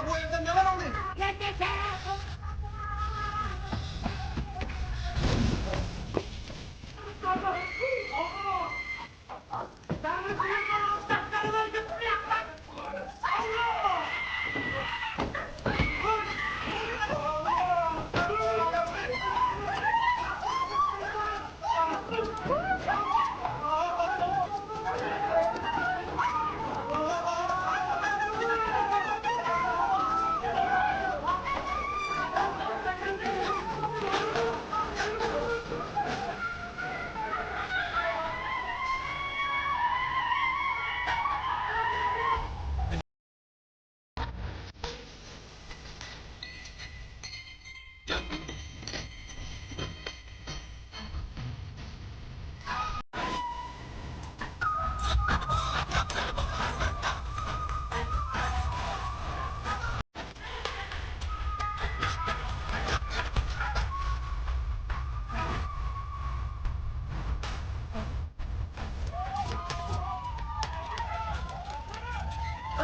Zimbabwe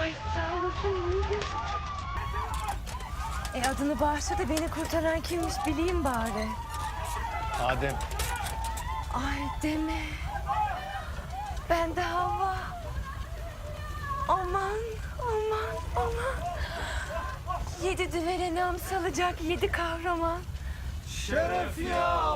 Ay sağ olasın iyiyim. E adını bağışla da beni kurtaran kimmiş bileyim bari. Adem. Ay deme. Ben de Havva. Aman aman aman. Yedi düvele nam salacak yedi kahraman. Şeref ya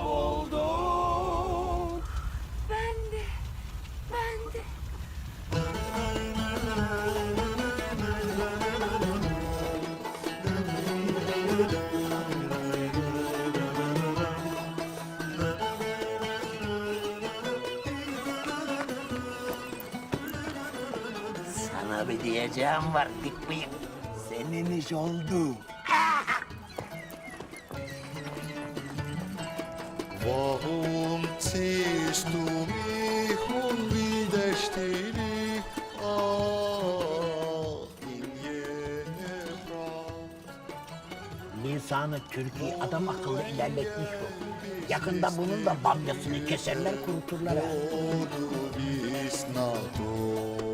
Diyeceğim var dik bıyık. Senin iş oldu. Warum ziehst du mich unwiderstehlich ah, in jene? Lisanı Türkiye adam akıllı ilerletmiş bu. Yakında bunun da bamyasını keserler kuruturlar ha. Oh, du bist Natur.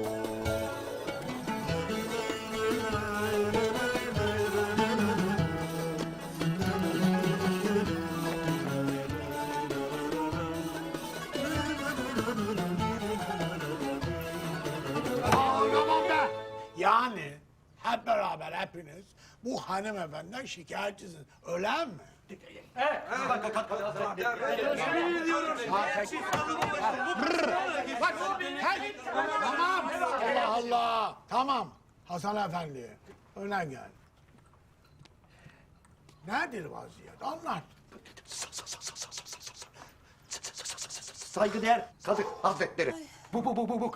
Hepiniz bu hanımefendiden şikayetçisiniz. Öyle mi? Allah Allah. Tamam. Hasan Efendi. Öne gel. Nedir vaziyet? Anlat. Saygıdeğer Kadı Hazretleri. Bu bu bu bu bu.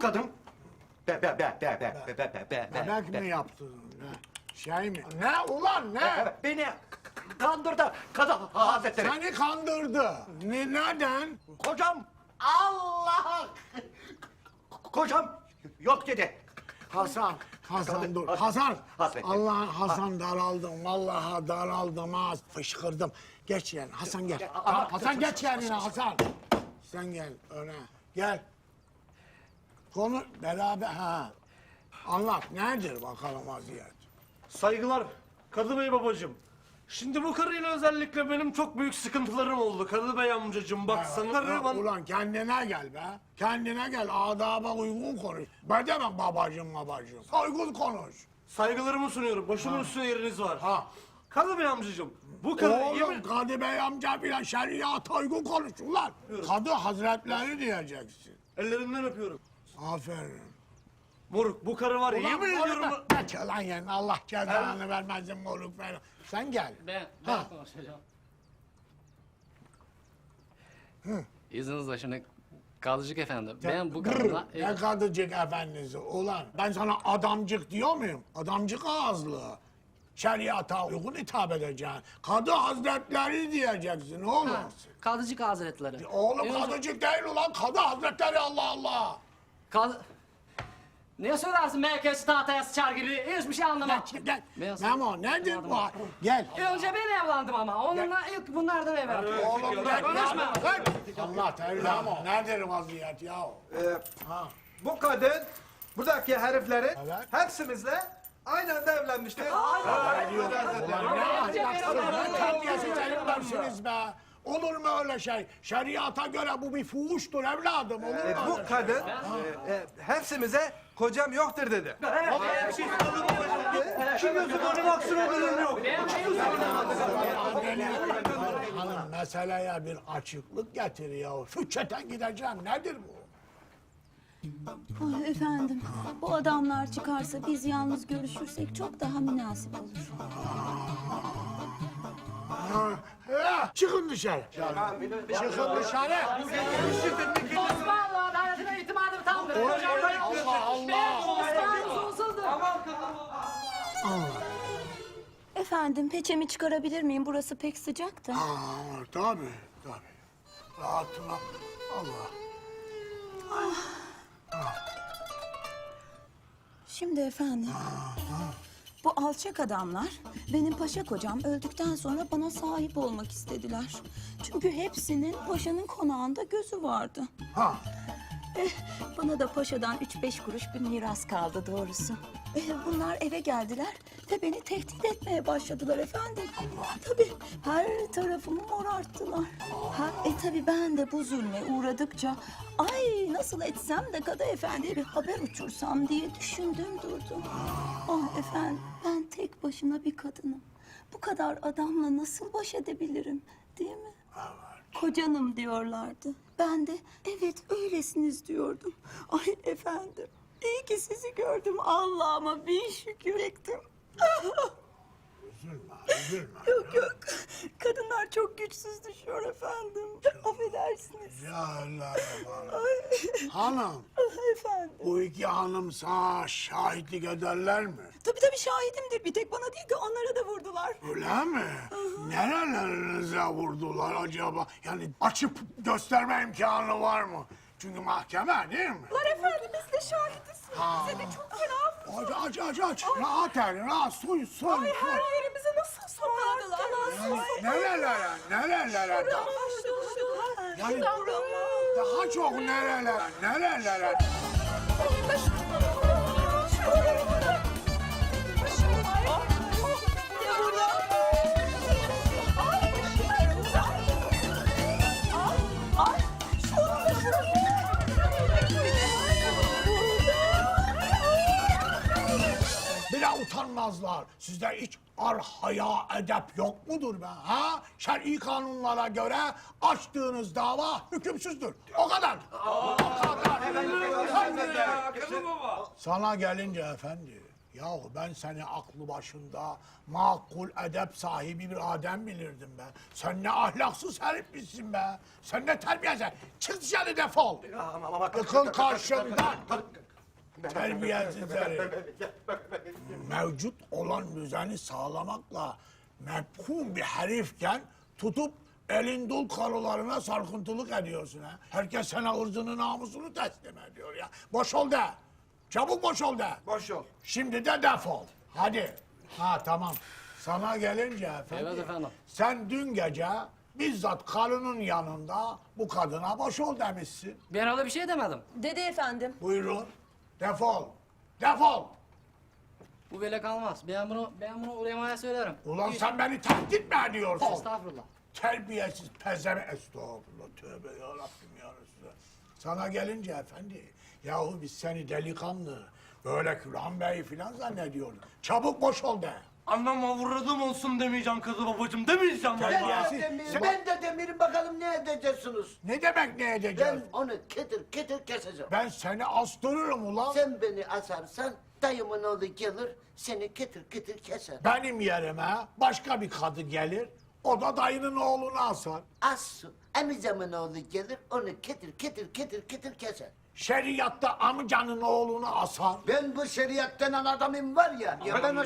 Kadın. Be be be be be be be be be Bebek be. mi yaptın? Ne? Şey mi? Ne ulan ne? Evet, Beni kandırdı Kadı Hazretleri. Seni kandırdı. Ne, neden? Kocam Allah. Kocam yok dedi. Hasan, Hasan dur. Has- Hasan, Hasretli. Allah Hasan daraldım. Vallahi daraldım ha. Fışkırdım. Geç yani. Hasan gel. ama- Hasan geç yerine Hasan. Sen gel öne. Gel. Konu beraber ha. Anlat nedir bakalım vaziyet. Saygılar Kadı Bey babacığım. Şimdi bu karıyla özellikle benim çok büyük sıkıntılarım oldu. Kadı Bey amcacığım bak sana karı bana... Ulan kendine gel be. Kendine gel. Adaba uygun konuş. Ben demem babacığım babacığım. Saygın konuş. Saygılarımı sunuyorum. Başımın üstüne yeriniz var. Ha. Kadı Bey amcacığım bu karı Oğlum yemin... Kadı Bey amca bile şeriat uygun konuş ulan. Kadı hazretleri diyeceksin. Ellerinden öpüyorum. Aferin. Moruk bu karı var ya Ulan yemin ediyorum... da- Geç lan yani Allah cezanı vermesin moruk falan. Sen gel. Ben, Ha. ben konuşacağım. İzninizle şimdi Kadıcık efendi. Ben bu Grr, kadına... Ne kadıcık efendisi ulan. Ben sana adamcık diyor muyum? Adamcık ağızlı. Şeriata uygun hitap edeceksin. Kadı hazretleri diyeceksin oğlum. Kadıcık Hazretleri. Oğlum Önce- kadıcık değil ulan kadı hazretleri Allah Allah. Kadı... Ne söylersin merkez tahtaya sıçar gibi? Hiçbir şey anlamam. Gel, gel. Ben- Memo nedir bu? Gel. Önce ben evlendim ama. Onunla ilk bunlardan evlendim. Oğlum gel. Konuşma. Gel. Allah Teala. Nedir vaziyet ya? Ee, bu kadın buradaki heriflerin Evet. hepsimizle aynı anda evlenmiştir. Ulan ne ahlaksız, ne terbiyesiz heriflersiniz be. Olur mu öyle şey? Şeriata göre bu bir fuhuştur evladım. Olur mu E, öyle bu şey? kadın e, e, hepsimize kocam yoktur dedi. Hanım meseleye bir açıklık getir ya. Füçeten gideceğim. Nedir bu? Ay efendim, bu adamlar çıkarsa biz yalnız görüşürsek çok daha münasip olur. Çıkın dışarı. Çıkın dışarı. Osmanlı adaletine itimadım tamdır. Allah Allah. Osmanlı usuldur. Efendim, peçemi çıkarabilir miyim? Burası pek sıcak da. Aa, tabii tabii. Rahatına Allah. Şimdi efendim, bu alçak adamlar benim paşa kocam öldükten sonra bana sahip olmak istediler. Çünkü hepsinin paşanın konağında gözü vardı. Ha. Eh, bana da paşadan üç beş kuruş bir miras kaldı doğrusu. Eh, bunlar eve geldiler ve beni tehdit etmeye başladılar efendim. Tabii her tarafımı morarttılar. Ha, e tabii ben de bu zulme uğradıkça ay nasıl etsem de Kadı Efendi'ye bir haber uçursam diye düşündüm durdum. Ah efendim ben tek başına bir kadınım. Bu kadar adamla nasıl baş edebilirim değil mi? Kocanım diyorlardı. Ben de evet öylesiniz diyordum. Ay efendim iyi ki sizi gördüm Allah'ıma bin şükür ettim. Yok yok kadınlar çok güçsüz düşüyor efendim. Affedersiniz. Ya Allah Allah. Hanım, efendim. bu iki hanım sana şahitlik ederler mi? Tabii tabii şahidimdir. Bir tek bana değil ki onlara da vurdular. Öyle mi? Nerelerinize vurdular acaba? Yani açıp gösterme imkanı var mı? Çünkü mahkeme değil mi? Var efendim biz de şahidiz. Bize de çok fena Aç aç aç aç. Rahat el, rahat soy soy. soy. yerimize nasıl sokardılar. Yani nerelere, nerelere? Yani daha çok nerelere, nerelere? Bile utanmazlar. Sizde hiç ar haya edep yok mudur be? Ha? Şer'i kanunlara göre açtığınız dava hükümsüzdür. O kadar. O kadar. Sana gelince efendi, yahu ben seni aklı başında makul edep sahibi bir adem bilirdim be. Sen ne ahlaksız herifmişsin be. Sen ne terbiyesiz. Çık dışarı defol. Yıkıl karşımdan. Terbiyesiz herif. Mevcut olan düzeni sağlamakla mefhum bir herifken tutup elin dul karılarına sarkıntılık ediyorsun ha. Herkes sana ırzını namusunu teslim ediyor ya. Boş ol de. Çabuk boş ol de. Boş ol. Şimdi de defol. Hadi. Ha tamam. Sana gelince efendim. Evet efendim. Sen dün gece bizzat karının yanında bu kadına boş ol demişsin. Ben öyle bir şey demedim. Dedi efendim. Buyurun. Defol. Defol. Bu böyle kalmaz. Ben bunu ben bunu ulemaya söylerim. Ulan sen beni tehdit mi ediyorsun? Estağfurullah. Terbiyesiz pezeme estağfurullah tövbe ya Rabbim ya Resulallah. Sana gelince efendi yahu biz seni delikanlı böyle Külhan Bey falan zannediyorduk. Çabuk boş ol de. Anneme vurdum olsun demeyeceğim kızı babacığım demeyeceğim vallahi. Terbiyesiz. Ben de demirim bakalım ne edeceksiniz? Ne demek ne edeceğiz? Ben onu ketir ketir keseceğim. Ben seni astırırım ulan. Sen beni asarsan dayımın oğlu gelir seni ketir ketir keser. Benim yerime başka bir kadı gelir. O da dayının oğlunu asar. Assu amcamın oğlu gelir onu ketir ketir ketir ketir keser. Şeriatta amcanın oğlunu asar. Ben bu şeriat denen adamım var ya. ya ben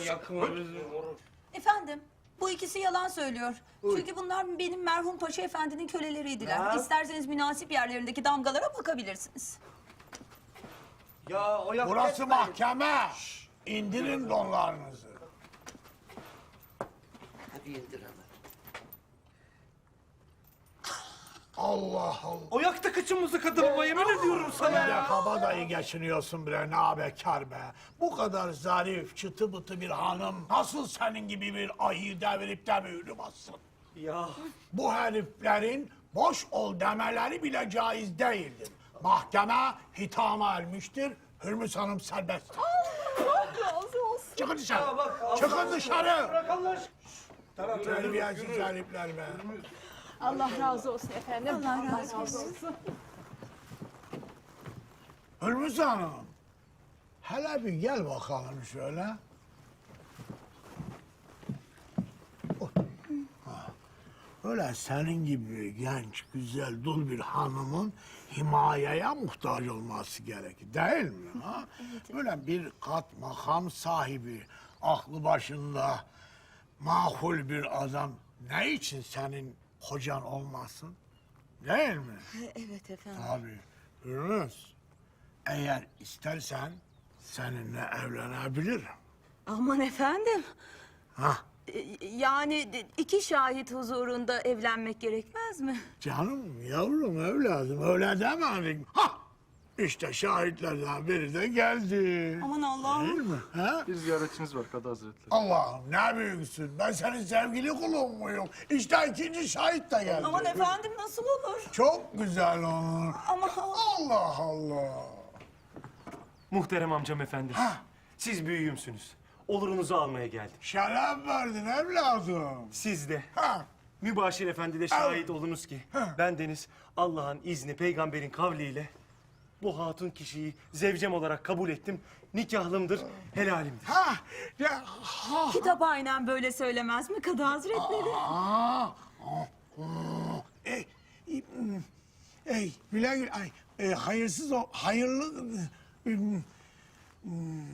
Efendim, bu ikisi yalan söylüyor. Çünkü bunlar benim merhum Paşa Efendi'nin köleleriydiler. İsterseniz münasip yerlerindeki damgalara bakabilirsiniz. Ya o yap. Burası mahkeme. İndirin donlarınızı. Hadi indir ama. Allah Allah. O yaktı kıçı saçımızı kadı baba yemin ediyorum sana Ya kabadayı geçiniyorsun bre ne bekar be. Bu kadar zarif, çıtı bıtı bir hanım nasıl senin gibi bir ayı devirip de mi bassın? Ya Bu heriflerin boş ol demeleri bile caiz değildir. Mahkeme hitama ermiştir. Hürmüz Hanım serbest. Razı olsun. Çıkın dışarı. Ya bak, Allah Çıkın dışarı. Bırak Allah aşkına. Tamam Terbiyesiz herifler be. Allah razı olsun efendim. Allah razı olsun. Hürmüz Hanım. Hele bir gel bakalım şöyle. Oh. Ha. Öyle senin gibi genç, güzel, dul bir hanımın himayeye muhtaç olması gerekir. Değil mi? Ha? Böyle bir kat makam sahibi, aklı başında, makul bir adam ne için senin kocan olmasın? Değil mi? Evet efendim. Abi, Hürmüz. Eğer istersen seninle evlenebilirim. Aman efendim. Ha, e, Yani iki şahit huzurunda evlenmek gerekmez mi? canım, yavrum, evladım öyle demedik. Ha, işte şahitlerden biri de geldi. Aman Allah'ım. Değil mi? Ha? Bir ziyaretçiniz var Kadı Hazretleri. Allah'ım ne büyüksün. Ben senin sevgili kulun muyum? İşte ikinci şahit de geldi. Aman efendim nasıl olur? Çok güzel olur. Ama Allah Allah. Muhterem amcam efendi. Siz büyüğümsünüz. Olurunuzu almaya geldim. Şeref verdin evladım. Siz de Ha, mübaşir efendi de şahit olunuz ki ben Deniz Allah'ın izni peygamberin kavliyle bu hatun kişiyi zevcem olarak kabul ettim. Nikahlımdır, helalimdir. ha, ya, ha. kitap aynen böyle söylemez mi Kadı Hazretleri? Aa, ey, ey, ey, güle, ay, e, hayırsız o, hayırlı, ım, ım,